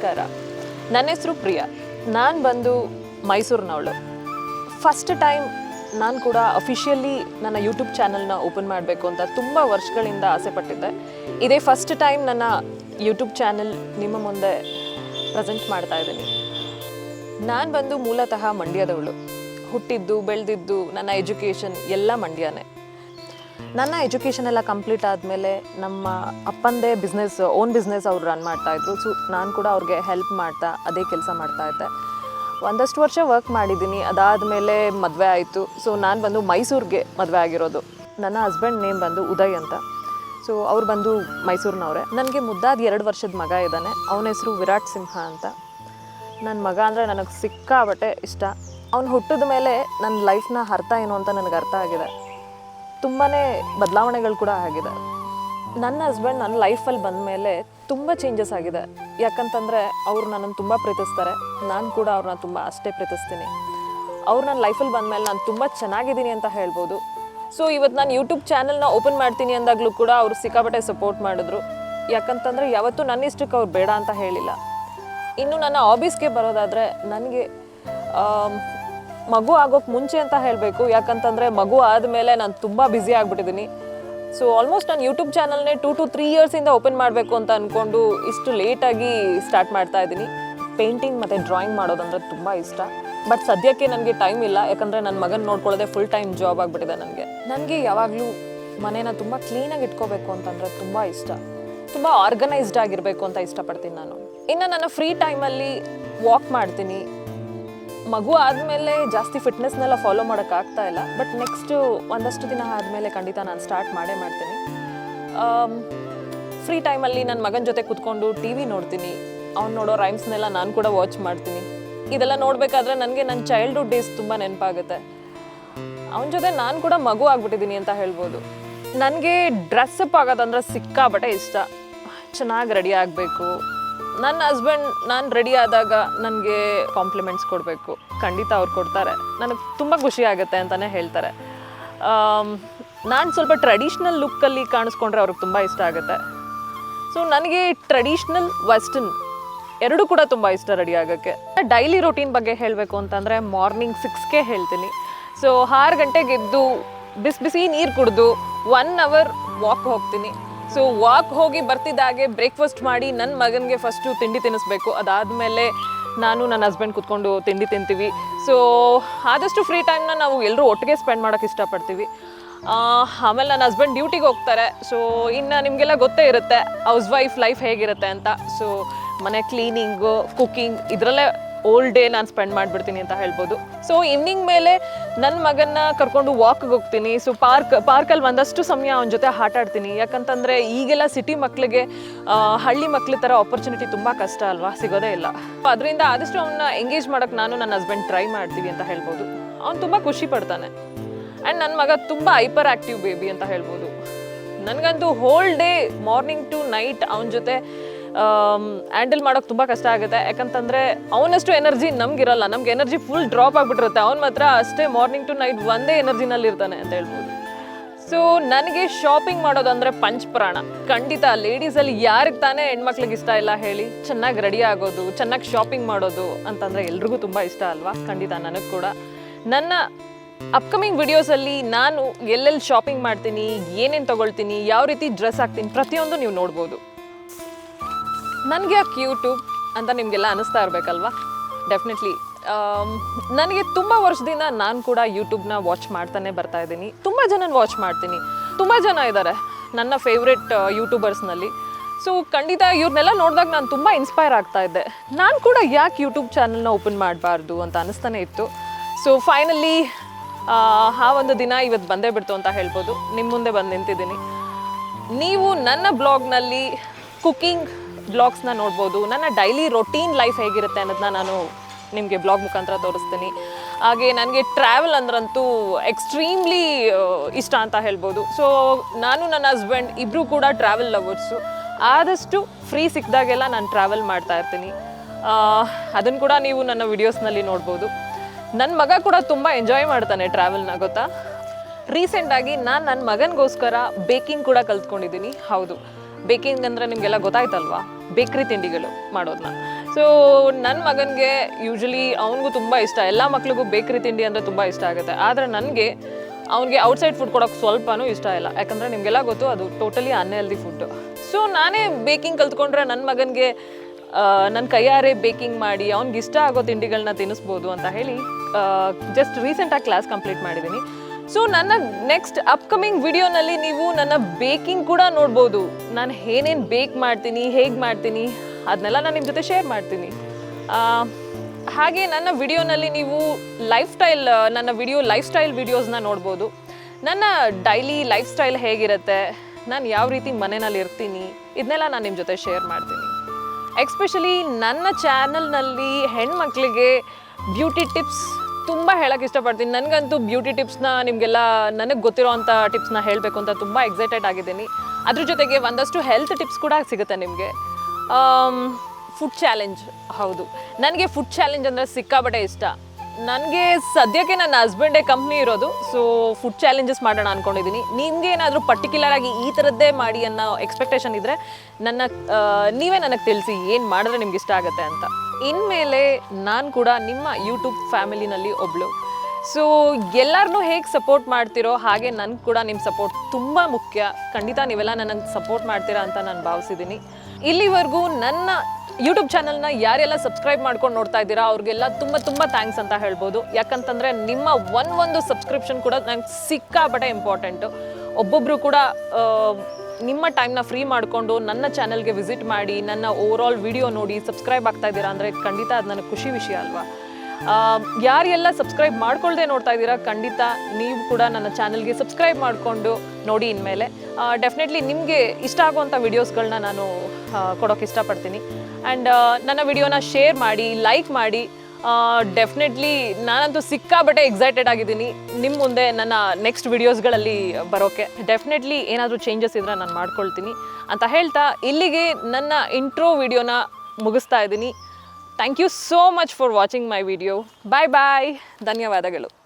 ನಮಸ್ಕಾರ. ನನ್ನ ಹೆಸರು ಪ್ರಿಯಾ. ನಾನು ಬಂದು ಮೈಸೂರಿನವಳು. ಫಸ್ಟ್ ಟೈಮ್ ನಾನು ಕೂಡ ಅಫಿಷಿಯಲಿ ನನ್ನ ಯೂಟ್ಯೂಬ್ ಚಾನಲ್ನ ಓಪನ್ ಮಾಡಬೇಕು ಅಂತ ತುಂಬ ವರ್ಷಗಳಿಂದ ಆಸೆ ಪಟ್ಟಿದ್ದೆ. ಇದೇ ಫಸ್ಟ್ ಟೈಮ್ ನನ್ನ ಯೂಟ್ಯೂಬ್ ಚಾನಲ್ ನಿಮ್ಮ ಮುಂದೆ ಪ್ರೆಸೆಂಟ್ ಮಾಡ್ತಾ ಇದ್ದೀನಿ. ನಾನು ಬಂದು ಮೂಲತಃ ಮಂಡ್ಯದವಳು. ಹುಟ್ಟಿದ್ದು, ಬೆಳೆದಿದ್ದು, ನನ್ನ ಎಜುಕೇಷನ್ ಎಲ್ಲ ಮಂಡ್ಯನೇ. ನನ್ನ ಎಜುಕೇಷನ್ ಎಲ್ಲ ಕಂಪ್ಲೀಟ್ ಆದಮೇಲೆ ನಮ್ಮ ಅಪ್ಪಂದೇ ಬಿಸ್ನೆಸ್ ಓನ್ ಬಿಸ್ನೆಸ್ ಅವ್ರು ರನ್ ಮಾಡ್ತಾಯಿದ್ರು ಸೊ ನಾನು ಕೂಡ ಅವ್ರಿಗೆ ಹೆಲ್ಪ್ ಮಾಡ್ತಾ, ಅದೇ ಕೆಲಸ ಮಾಡ್ತಾ ಇದ್ದೆ. ಒಂದಷ್ಟು ವರ್ಷ ವರ್ಕ್ ಮಾಡಿದ್ದೀನಿ. ಅದಾದಮೇಲೆ ಮದುವೆ ಆಯಿತು. ಸೊ ನಾನು ಬಂದು ಮೈಸೂರಿಗೆ ಮದುವೆ ಆಗಿರೋದು. ನನ್ನ ಹಸ್ಬೆಂಡ್ ನೇಮ್ ಬಂದು ಉದಯ್ ಅಂತ. ಸೊ ಅವ್ರು ಬಂದು ಮೈಸೂರಿನವ್ರೆ. ನನಗೆ ಮುದ್ದಾದ ಎರಡು ವರ್ಷದ ಮಗ ಇದ್ದಾನೆ. ಅವನ ಹೆಸರು ವಿರಾಟ್ ಸಿಂಹ ಅಂತ. ನನ್ನ ಮಗ ಅಂದರೆ ನನಗೆ ಸಿಕ್ಕಾಬಟ್ಟೆ ಇಷ್ಟ. ಅವ್ನು ಹುಟ್ಟಿದ ಮೇಲೆ ನನ್ನ ಲೈಫ್ನ ಅರ್ಥ ಏನು ಅಂತ ನನಗೆ ಅರ್ಥ ಆಗಿದೆ. ತುಂಬಾ ಬದಲಾವಣೆಗಳು ಕೂಡ ಆಗಿದೆ. ನನ್ನ ಹಸ್ಬೆಂಡ್ ನನ್ನ ಲೈಫಲ್ಲಿ ಬಂದ ಮೇಲೆ ತುಂಬ ಚೇಂಜಸ್ ಆಗಿದೆ. ಯಾಕಂತಂದರೆ ಅವ್ರು ನನ್ನನ್ನು ತುಂಬ ಪ್ರೀತಿಸ್ತಾರೆ. ನಾನು ಕೂಡ ಅವ್ರನ್ನ ತುಂಬ ಅಷ್ಟೇ ಪ್ರೀತಿಸ್ತೀನಿ. ಅವ್ರು ನನ್ನ ಲೈಫಲ್ಲಿ ಬಂದಮೇಲೆ ನಾನು ತುಂಬ ಚೆನ್ನಾಗಿದ್ದೀನಿ ಅಂತ ಹೇಳ್ಬೋದು. ಸೊ ಇವತ್ತು ನಾನು ಯೂಟ್ಯೂಬ್ ಚಾನಲ್ನ ಓಪನ್ ಮಾಡ್ತೀನಿ ಅಂದಾಗಲೂ ಕೂಡ ಅವರು ಸಿಕ್ಕಾಪಟ್ಟೆ ಸಪೋರ್ಟ್ ಮಾಡಿದ್ರು. ಯಾಕಂತಂದರೆ ಯಾವತ್ತೂ ನನ್ನ ಇಷ್ಟಕ್ಕೆ ಅವ್ರು ಬೇಡ ಅಂತ ಹೇಳಿಲ್ಲ. ಇನ್ನು ನನ್ನ ಹಾಬೀಸ್ಗೆ ಬರೋದಾದರೆ, ನನಗೆ ಮಗು ಆಗೋಕ್ಕೆ ಮುಂಚೆ ಅಂತ ಹೇಳಬೇಕು. ಯಾಕಂತಂದರೆ ಮಗು ಆದಮೇಲೆ ನಾನು ತುಂಬ ಬ್ಯುಸಿ ಆಗಿಬಿಟ್ಟಿದ್ದೀನಿ ಸೊ ಆಲ್ಮೋಸ್ಟ್ ನಾನು ಯೂಟ್ಯೂಬ್ ಚಾನಲ್ನೇ ಟೂ ಟು ತ್ರೀ ಇಯರ್ಸಿಂದ ಓಪನ್ ಮಾಡಬೇಕು ಅಂತ ಅಂದ್ಕೊಂಡು ಇಷ್ಟು ಲೇಟಾಗಿ ಸ್ಟಾರ್ಟ್ ಮಾಡ್ತಾ ಇದ್ದೀನಿ. ಪೇಂಟಿಂಗ್ ಮತ್ತು ಡ್ರಾಯಿಂಗ್ ಮಾಡೋದಂದ್ರೆ ತುಂಬ ಇಷ್ಟ. ಬಟ್ ಸದ್ಯಕ್ಕೆ ನನಗೆ ಟೈಮ್ ಇಲ್ಲ. ಯಾಕಂದರೆ ನನ್ನ ಮಗನ ನೋಡ್ಕೊಳ್ಳೋದೆ ಫುಲ್ ಟೈಮ್ ಜಾಬ್ ಆಗಿಬಿಟ್ಟಿದೆ ನನಗೆ. ನನಗೆ ಯಾವಾಗಲೂ ಮನೇನ ತುಂಬ ಕ್ಲೀನಾಗಿ ಇಟ್ಕೋಬೇಕು ಅಂತಂದರೆ ತುಂಬ ಇಷ್ಟ. ತುಂಬ ಆರ್ಗನೈಸ್ಡ್ ಆಗಿರಬೇಕು ಅಂತ ಇಷ್ಟಪಡ್ತೀನಿ ನಾನು. ಇನ್ನು ನನ್ನ ಫ್ರೀ ಟೈಮಲ್ಲಿ ವಾಕ್ ಮಾಡ್ತೀನಿ. ಮಗು ಆದಮೇಲೆ ಜಾಸ್ತಿ ಫಿಟ್ನೆಸ್ನೆಲ್ಲ ಫಾಲೋ ಮಾಡೋಕ್ಕಾಗ್ತಾ ಇಲ್ಲ. ಬಟ್ ನೆಕ್ಸ್ಟು ಒಂದಷ್ಟು ದಿನ ಆದಮೇಲೆ ಖಂಡಿತ ನಾನು ಸ್ಟಾರ್ಟ್ ಮಾಡೇ ಮಾಡ್ತೀನಿ. ಫ್ರೀ ಟೈಮಲ್ಲಿ ನನ್ನ ಮಗನ ಜೊತೆ ಕುತ್ಕೊಂಡು ಟಿ ವಿ ನೋಡ್ತೀನಿ. ಅವ್ನು ನೋಡೋ ರೈಮ್ಸ್ನೆಲ್ಲ ನಾನು ಕೂಡ ವಾಚ್ ಮಾಡ್ತೀನಿ. ಇದೆಲ್ಲ ನೋಡಬೇಕಾದ್ರೆ ನನಗೆ ನನ್ನ ಚೈಲ್ಡ್ಹುಡ್ ಡೇಸ್ ತುಂಬ ನೆನಪಾಗುತ್ತೆ. ಅವನ ಜೊತೆ ನಾನು ಕೂಡ ಮಗು ಆಗ್ಬಿಟ್ಟಿದ್ದೀನಿ ಅಂತ ಹೇಳ್ಬೋದು. ನನಗೆ ಡ್ರೆಸ್ಅಪ್ ಆಗೋದಂದ್ರೆ ಸಿಕ್ಕಾಬಟ್ಟೆ ಇಷ್ಟ. ಚೆನ್ನಾಗಿ ರೆಡಿ ಆಗಬೇಕು. ನನ್ನ ಹಸ್ಬೆಂಡ್ ನಾನು ರೆಡಿ ಆದಾಗ ನನಗೆ ಕಾಂಪ್ಲಿಮೆಂಟ್ಸ್ ಕೊಡಬೇಕು. ಖಂಡಿತ ಅವ್ರು ಕೊಡ್ತಾರೆ. ನನಗೆ ತುಂಬ ಖುಷಿ ಆಗುತ್ತೆ ಅಂತಲೇ ಹೇಳ್ತಾರೆ. ನಾನು ಸ್ವಲ್ಪ ಟ್ರೆಡಿಷ್ನಲ್ ಲುಕ್ಕಲ್ಲಿ ಕಾಣಿಸ್ಕೊಂಡ್ರೆ ಅವ್ರಿಗೆ ತುಂಬ ಇಷ್ಟ ಆಗುತ್ತೆ. ಸೊ ನನಗೆ ಟ್ರೆಡಿಷ್ನಲ್ ವೆಸ್ಟರ್ನ್ ಎರಡೂ ಕೂಡ ತುಂಬ ಇಷ್ಟ ರೆಡಿ ಆಗೋಕ್ಕೆ. ಡೈಲಿ ರೊಟೀನ್ ಬಗ್ಗೆ ಹೇಳಬೇಕು ಅಂತಂದರೆ ಮಾರ್ನಿಂಗ್ ಸಿಕ್ಸ್ಗೆ ಹೇಳ್ತೀನಿ. ಸೊ ಆರು ಗಂಟೆಗೆ ಎದ್ದು ಬಿಸಿ ಬಿಸಿ ನೀರು ಕುಡಿದು ಒನ್ ಅವರ್ ವಾಕ್ ಹೋಗ್ತೀನಿ. ಸೊ ವಾಕ್ ಹೋಗಿ ಬರ್ತಿದ್ದಾಗೆ ಬ್ರೇಕ್ಫಾಸ್ಟ್ ಮಾಡಿ ನನ್ನ ಮಗನಿಗೆ ಫಸ್ಟು ತಿಂಡಿ ತಿನ್ನಿಸ್ಬೇಕು ಅದಾದಮೇಲೆ ನಾನು ನನ್ನ ಹಸ್ಬೆಂಡ್ ಕುತ್ಕೊಂಡು ತಿಂಡಿ ತಿಂತೀವಿ. ಸೊ ಆದಷ್ಟು ಫ್ರೀ ಟೈಮ್ನ ನಾವು ಎಲ್ಲರೂ ಒಟ್ಟಿಗೆ ಸ್ಪೆಂಡ್ ಮಾಡೋಕ್ಕೆ ಇಷ್ಟಪಡ್ತೀವಿ. ಆಮೇಲೆ ನನ್ನ ಹಸ್ಬೆಂಡ್ ಡ್ಯೂಟಿಗೆ ಹೋಗ್ತಾರೆ. ಸೊ ಇನ್ನು ನಿಮಗೆಲ್ಲ ಗೊತ್ತೇ ಇರುತ್ತೆ ಹೌಸ್ ವೈಫ್ ಲೈಫ್ ಹೇಗಿರುತ್ತೆ ಅಂತ. ಸೊ ಮನೆ ಕ್ಲೀನಿಂಗು ಕುಕ್ಕಿಂಗ್ ಇದರಲ್ಲೇ ಓಲ್ ಡೇ ನಾನು ಸ್ಪೆಂಡ್ ಮಾಡಿಬಿಡ್ತೀನಿ ಅಂತ ಹೇಳ್ಬೋದು. ಸೊ ಈವ್ನಿಂಗ್ ಮೇಲೆ ನನ್ನ ಮಗನ್ನ ಕರ್ಕೊಂಡು ವಾಕ್ಗೆ ಹೋಗ್ತೀನಿ. ಸೊ ಪಾರ್ಕ್ ಪಾರ್ಕಲ್ಲಿ ಒಂದಷ್ಟು ಸಮಯ ಅವನ ಜೊತೆ ಆಟ ಆಡ್ತೀನಿ. ಯಾಕಂತಂದರೆ ಈಗೆಲ್ಲ ಸಿಟಿ ಮಕ್ಕಳಿಗೆ ಹಳ್ಳಿ ಮಕ್ಳ ಥರ ಆಪರ್ಚುನಿಟಿ ತುಂಬ ಕಷ್ಟ ಅಲ್ವಾ? ಸಿಗೋದೇ ಇಲ್ಲ. ಅದರಿಂದ ಆದಷ್ಟು ಅವನ್ನ ಎಂಗೇಜ್ ಮಾಡೋಕ್ಕೆ ನಾನು ನನ್ನ ಹಸ್ಬೆಂಡ್ ಟ್ರೈ ಮಾಡ್ತೀವಿ ಅಂತ ಹೇಳ್ಬೋದು. ಅವ್ನು ತುಂಬ ಖುಷಿ ಪಡ್ತಾನೆ. ಆ್ಯಂಡ್ ನನ್ನ ಮಗ ತುಂಬ ಹೈಪರ್ ಆ್ಯಕ್ಟಿವ್ ಬೇಬಿ ಅಂತ ಹೇಳ್ಬೋದು. ನನಗಂತೂ whole day morning to night ಅವನ ಜೊತೆ ಹ್ಯಾಂಡಲ್ ಮಾಡೋಕೆ ತುಂಬ ಕಷ್ಟ ಆಗುತ್ತೆ. ಯಾಕಂತಂದರೆ ಅವನಷ್ಟು ಎನರ್ಜಿ ನಮಗಿರಲ್ಲ. ನಮ್ಗೆ ಎನರ್ಜಿ ಫುಲ್ ಡ್ರಾಪ್ ಆಗಿಬಿಟ್ಟಿರುತ್ತೆ. ಅವ್ನು ಮಾತ್ರ ಅಷ್ಟೇ ಮಾರ್ನಿಂಗ್ ಟು ನೈಟ್ ಒಂದೇ ಎನರ್ಜಿನಲ್ಲಿ ಇರ್ತಾನೆ ಅಂತ ಹೇಳ್ಬೋದು. ಸೊ ನನಗೆ ಶಾಪಿಂಗ್ ಮಾಡೋದು ಅಂದರೆ ಪಂಚಪ್ರಾಣ ಖಂಡಿತ ಲೇಡೀಸಲ್ಲಿ ಯಾರಿಗೆ ತಾನೇ ಹೆಣ್ಮಕ್ಳಿಗೆ ಇಷ್ಟ ಇಲ್ಲ ಹೇಳಿ, ಚೆನ್ನಾಗಿ ರೆಡಿ ಆಗೋದು, ಚೆನ್ನಾಗಿ ಶಾಪಿಂಗ್ ಮಾಡೋದು ಅಂತಂದರೆ ಎಲ್ರಿಗೂ ತುಂಬ ಇಷ್ಟ ಅಲ್ವಾ? ಖಂಡಿತ ನನಗೆ ಕೂಡ. ನನ್ನ ಅಪ್ಕಮಿಂಗ್ ವಿಡಿಯೋಸಲ್ಲಿ ನಾನು ಎಲ್ಲೆಲ್ಲಿ ಶಾಪಿಂಗ್ ಮಾಡ್ತೀನಿ, ಏನೇನು ತೊಗೊಳ್ತೀನಿ, ಯಾವ ರೀತಿ ಡ್ರೆಸ್ ಹಾಕ್ತೀನಿ ಪ್ರತಿಯೊಂದು ನೀವು ನೋಡ್ಬೋದು. ನನಗೆ ಯಾಕೆ ಯೂಟ್ಯೂಬ್ ಅಂತ ನಿಮಗೆಲ್ಲ ಅನಿಸ್ತಾ ಇರಬೇಕಲ್ವಾ? ಡೆಫಿನೆಟ್ಲಿ ನನಗೆ ತುಂಬ ವರ್ಷದಿಂದ ನಾನು ಕೂಡ ಯೂಟ್ಯೂಬ್ನ ವಾಚ್ ಮಾಡ್ತಾನೆ ಬರ್ತಾ ಇದ್ದೀನಿ. ತುಂಬ ಜನ ವಾಚ್ ಮಾಡ್ತೀನಿ. ತುಂಬ ಜನ ಇದ್ದಾರೆ ನನ್ನ ಫೇವ್ರೆಟ್ ಯೂಟ್ಯೂಬರ್ಸ್ನಲ್ಲಿ ಸೊ ಖಂಡಿತ ಇವ್ರನ್ನೆಲ್ಲ ನೋಡಿದಾಗ ನಾನು ತುಂಬ ಇನ್ಸ್ಪೈರ್ ಆಗ್ತಾ ಇದ್ದೆ. ನಾನು ಕೂಡ ಯಾಕೆ ಯೂಟ್ಯೂಬ್ ಚಾನಲ್ನ ಓಪನ್ ಮಾಡಬಾರ್ದು ಅಂತ ಅನಿಸ್ತಾನೆ ಇತ್ತು. ಸೊ ಫೈನಲಿ ಆ ಒಂದು ದಿನ ಇವತ್ತು ಬಂದೇ ಬಿಡ್ತು ಅಂತ ಹೇಳ್ಬೋದು. ನಿಮ್ಮ ಮುಂದೆ ಬಂದು ನಿಂತಿದ್ದೀನಿ. ನೀವು ನನ್ನ ಬ್ಲಾಗ್ನಲ್ಲಿ ಕುಕಿಂಗ್ ಬ್ಲಾಗ್ಸ್ನ ನೋಡ್ಬೋದು. ನನ್ನ ಡೈಲಿ ರೊಟೀನ್ ಲೈಫ್ ಹೇಗಿರುತ್ತೆ ಅನ್ನೋದನ್ನ ನಾನು ನಿಮಗೆ ಬ್ಲಾಗ್ ಮುಖಾಂತರ ತೋರಿಸ್ತೀನಿ. ಹಾಗೆ ನನಗೆ ಟ್ರಾವೆಲ್ ಅಂದ್ರಂತೂ ಎಕ್ಸ್ಟ್ರೀಮ್ಲಿ ಇಷ್ಟ ಅಂತ ಹೇಳ್ಬೋದು. ಸೊ ನಾನು ನನ್ನ ಹಸ್ಬೆಂಡ್ ಇಬ್ಬರೂ ಕೂಡ ಟ್ರಾವೆಲ್ ಲವರ್ಸು ಆದಷ್ಟು ಫ್ರೀ ಸಿಕ್ಕಿದಾಗೆಲ್ಲ ನಾನು ಟ್ರಾವೆಲ್ ಮಾಡ್ತಾ ಇರ್ತೀನಿ. ಅದನ್ನು ಕೂಡ ನೀವು ನನ್ನ ವಿಡಿಯೋಸ್ನಲ್ಲಿ ನೋಡ್ಬೋದು. ನನ್ನ ಮಗ ಕೂಡ ತುಂಬ ಎಂಜಾಯ್ ಮಾಡ್ತಾನೆ ಟ್ರಾವೆಲ್ನ ಗೊತ್ತಾ? ರೀಸೆಂಟಾಗಿ ನಾನು ನನ್ನ ಮಗನಿಗೋಸ್ಕರ ಬೇಕಿಂಗ್ ಕೂಡ ಕಲ್ತ್ಕೊಂಡಿದ್ದೀನಿ. ಹೌದು. ಬೇಕಿಂಗ್ ಅಂದರೆ ನಿಮಗೆಲ್ಲ ಗೊತ್ತಾಯ್ತಲ್ವಾ? ಬೇಕ್ರಿ ತಿಂಡಿಗಳು ಮಾಡೋದನ್ನ ಸೊ ನನ್ನ ಮಗನಿಗೆ ಯೂಶಲಿ ಅವನಿಗೂ ತುಂಬ ಇಷ್ಟ. ಎಲ್ಲ ಮಕ್ಳಿಗೂ ಬೇಕ್ರಿ ತಿಂಡಿ ಅಂದರೆ ತುಂಬ ಇಷ್ಟ ಆಗುತ್ತೆ. ಆದರೆ ನನಗೆ ಅವನಿಗೆ ಔಟ್ಸೈಡ್ ಫುಡ್ ಕೊಡೋಕೆ ಸ್ವಲ್ಪನೂ ಇಷ್ಟ ಇಲ್ಲ. ಯಾಕಂದರೆ ನಿಮಗೆಲ್ಲ ಗೊತ್ತು, ಅದು ಟೋಟಲಿ ಅನ್ಹೆಲ್ದಿ ಫುಡ್ಡು ಸೊ ನಾನೇ ಬೇಕಿಂಗ್ ಕಲ್ತ್ಕೊಂಡ್ರೆ ನನ್ನ ಮಗನಿಗೆ ನನ್ನ ಕೈಯಾರೆ ಬೇಕಿಂಗ್ ಮಾಡಿ, ಅವ್ನಿಗೆ ಇಷ್ಟ ಆಗೋ ತಿಂಡಿಗಳನ್ನ ತಿನ್ನಿಸ್ಬೋದು ಅಂತ ಹೇಳಿ ಜಸ್ಟ್ ರೀಸೆಂಟಾಗಿ ಕ್ಲಾಸ್ ಕಂಪ್ಲೀಟ್ ಮಾಡಿದ್ದೀನಿ ಸೊ ನನ್ನ ನೆಕ್ಸ್ಟ್ ಅಪ್ಕಮಿಂಗ್ ವಿಡಿಯೋನಲ್ಲಿ ನೀವು ನನ್ನ ಬೇಕಿಂಗ್ ಕೂಡ ನೋಡ್ಬೋದು. ನಾನು ಏನೇನು ಬೇಕ್ ಮಾಡ್ತೀನಿ, ಹೇಗೆ ಮಾಡ್ತೀನಿ ಅದನ್ನೆಲ್ಲ ನಾನು ನಿಮ್ಮ ಜೊತೆ ಶೇರ್ ಮಾಡ್ತೀನಿ. ಹಾಗೆ ನನ್ನ ವಿಡಿಯೋನಲ್ಲಿ ನೀವು ಲೈಫ್ ಸ್ಟೈಲ್ ನನ್ನ ವಿಡಿಯೋ ಲೈಫ್ ಸ್ಟೈಲ್ ವಿಡಿಯೋಸ್ನ ನೋಡ್ಬೋದು. ನನ್ನ ಡೈಲಿ ಲೈಫ್ ಸ್ಟೈಲ್ ಹೇಗಿರುತ್ತೆ, ನಾನು ಯಾವ ರೀತಿ ಮನೆಯಲ್ಲಿ ಇರ್ತೀನಿ ಇದನ್ನೆಲ್ಲ ನಾನು ನಿಮ್ಮ ಜೊತೆ ಶೇರ್ ಮಾಡ್ತೀನಿ. ಎಕ್ಸ್ಪೆಷಲಿ ನನ್ನ ಚಾನಲ್ನಲ್ಲಿ ಹೆಣ್ಮಕ್ಳಿಗೆ ಬ್ಯೂಟಿ ಟಿಪ್ಸ್ ತುಂಬ ಹೇಳಕ್ಕೆ ಇಷ್ಟಪಡ್ತೀನಿ. ನನಗಂತೂ ಬ್ಯೂಟಿ ಟಿಪ್ಸ್ನ ನಿಮಗೆಲ್ಲ ನನಗೆ ಗೊತ್ತಿರೋ ಅಂಥ ಟಿಪ್ಸ್ನ ಹೇಳಬೇಕು ಅಂತ ತುಂಬ ಎಕ್ಸೈಟೆಡ್ ಆಗಿದ್ದೀನಿ. ಅದ್ರ ಜೊತೆಗೆ ಒಂದಷ್ಟು ಹೆಲ್ತ್ ಟಿಪ್ಸ್ ಕೂಡ ಸಿಗುತ್ತೆ ನಿಮಗೆ. ಫುಡ್ ಚಾಲೆಂಜ್ ಹೌದು. ನನಗೆ ಫುಡ್ ಚಾಲೆಂಜ್ ಅಂದರೆ ಸಿಕ್ಕಾಬಟ್ಟೆ ಇಷ್ಟ. ನನಗೆ ಸದ್ಯಕ್ಕೆ ನನ್ನ ಹಸ್ಬೆಂಡೇ ಕಂಪ್ನಿ ಇರೋದು ಸೊ ಫುಡ್ ಚಾಲೆಂಜಸ್ ಮಾಡೋಣ ಅಂದ್ಕೊಂಡಿದ್ದೀನಿ ನಿಮಗೆ ಏನಾದರೂ ಪರ್ಟಿಕ್ಯುಲರ್ ಆಗಿ ಈ ಥರದ್ದೇ ಮಾಡಿ ಅನ್ನೋ ಎಕ್ಸ್ಪೆಕ್ಟೇಷನ್ ಇದ್ದರೆ ನನ್ನ ನೀವೇ ನನಗೆ ತಿಳಿಸಿ ಏನು ಮಾಡಿದ್ರೆ ನಿಮ್ಗೆ ಇಷ್ಟ ಆಗುತ್ತೆ ಅಂತ. ಇನ್ಮೇಲೆ ನಾನು ಕೂಡ ನಿಮ್ಮ ಯೂಟ್ಯೂಬ್ ಫ್ಯಾಮಿಲಿನಲ್ಲಿ ಒಬ್ಳು. ಸೊ ಎಲ್ಲರನ್ನೂ ಹೇಗೆ ಸಪೋರ್ಟ್ ಮಾಡ್ತಿರೋ ಹಾಗೆ ನನಗೆ ಕೂಡ ನಿಮ್ಮ ಸಪೋರ್ಟ್ ತುಂಬ ಮುಖ್ಯ. ಖಂಡಿತ ನೀವೆಲ್ಲ ನನಗೆ ಸಪೋರ್ಟ್ ಮಾಡ್ತೀರಾ ಅಂತ ನಾನು ಭಾವಿಸಿದ್ದೀನಿ ಇಲ್ಲಿವರೆಗೂ ನನ್ನ ಯೂಟ್ಯೂಬ್ ಚಾನಲ್ನ ಯಾರೆಲ್ಲ ಸಬ್ಸ್ಕ್ರೈಬ್ ಮಾಡ್ಕೊಂಡು ನೋಡ್ತಾ ಇದ್ದೀರಾ ಅವ್ರಿಗೆಲ್ಲ ತುಂಬ ತುಂಬ ಥ್ಯಾಂಕ್ಸ್ ಅಂತ ಹೇಳ್ಬೋದು. ಯಾಕಂತಂದರೆ ನಿಮ್ಮ ಒನ್ ಒಂದು ಸಬ್ಸ್ಕ್ರಿಪ್ಷನ್ ಕೂಡ ನಂಗೆ ಸಿಕ್ಕಾಪಟ್ಟೆ ಇಂಪಾರ್ಟೆಂಟು ಒಬ್ಬೊಬ್ಬರು ಕೂಡ ನಿಮ್ಮ ಟೈಮ್ನ ಫ್ರೀ ಮಾಡಿಕೊಂಡು ನನ್ನ ಚಾನಲ್ಗೆ ವಿಸಿಟ್ ಮಾಡಿ, ನನ್ನ ಓವರ್ ಆಲ್ ವಿಡಿಯೋ ನೋಡಿ ಸಬ್ಸ್ಕ್ರೈಬ್ ಆಗ್ತಾ ಇದ್ದೀರಾ ಅಂದರೆ ಖಂಡಿತ ಅದು ನನಗೆ ಖುಷಿ ವಿಷಯ ಅಲ್ವಾ? ಯಾರೆಲ್ಲ ಸಬ್ಸ್ಕ್ರೈಬ್ ಮಾಡ್ಕೊಳ್ಳದೆ ನೋಡ್ತಾ ಇದ್ದೀರಾ ಖಂಡಿತ ನೀವು ಕೂಡ ನನ್ನ ಚಾನಲ್ಗೆ ಸಬ್ಸ್ಕ್ರೈಬ್ ಮಾಡಿಕೊಂಡು ನೋಡಿ ಇನ್ಮೇಲೆ. ಡೆಫಿನೆಟ್ಲಿ ನಿಮಗೆ ಇಷ್ಟ ಆಗುವಂಥ ವಿಡಿಯೋಸ್ಗಳನ್ನ ನಾನು ಕೊಡೋಕೆ ಇಷ್ಟಪಡ್ತೀನಿ. ಆ್ಯಂಡ್ ನನ್ನ ವಿಡಿಯೋನ ಶೇರ್ ಮಾಡಿ ಲೈಕ್ ಮಾಡಿ ಡೆಫಿನೆಟ್ಲಿ ನಾನಂತೂ ಸಿಕ್ಕಾಬಟ್ಟೆ ಎಕ್ಸೈಟೆಡ್ ಆಗಿದ್ದೀನಿ. ನಿಮ್ಮ ಮುಂದೆ ನನ್ನ ನೆಕ್ಸ್ಟ್ ವಿಡಿಯೋಸ್ಗಳಲ್ಲಿ ಬರೋಕ್ಕೆ ಡೆಫಿನೆಟ್ಲಿ ಏನಾದರೂ ಚೇಂಜಸ್ ಇದ್ರೆ ನಾನು ಮಾಡ್ಕೊಳ್ತೀನಿ. ಅಂತ ಹೇಳ್ತಾ ಇಲ್ಲಿಗೆ ನನ್ನ ಇಂಟ್ರೋ ವಿಡಿಯೋನ ಮುಗಿಸ್ತಾ ಇದ್ದೀನಿ. Thank you so much for watching my video bye bye ಧನ್ಯವಾದಗಳು.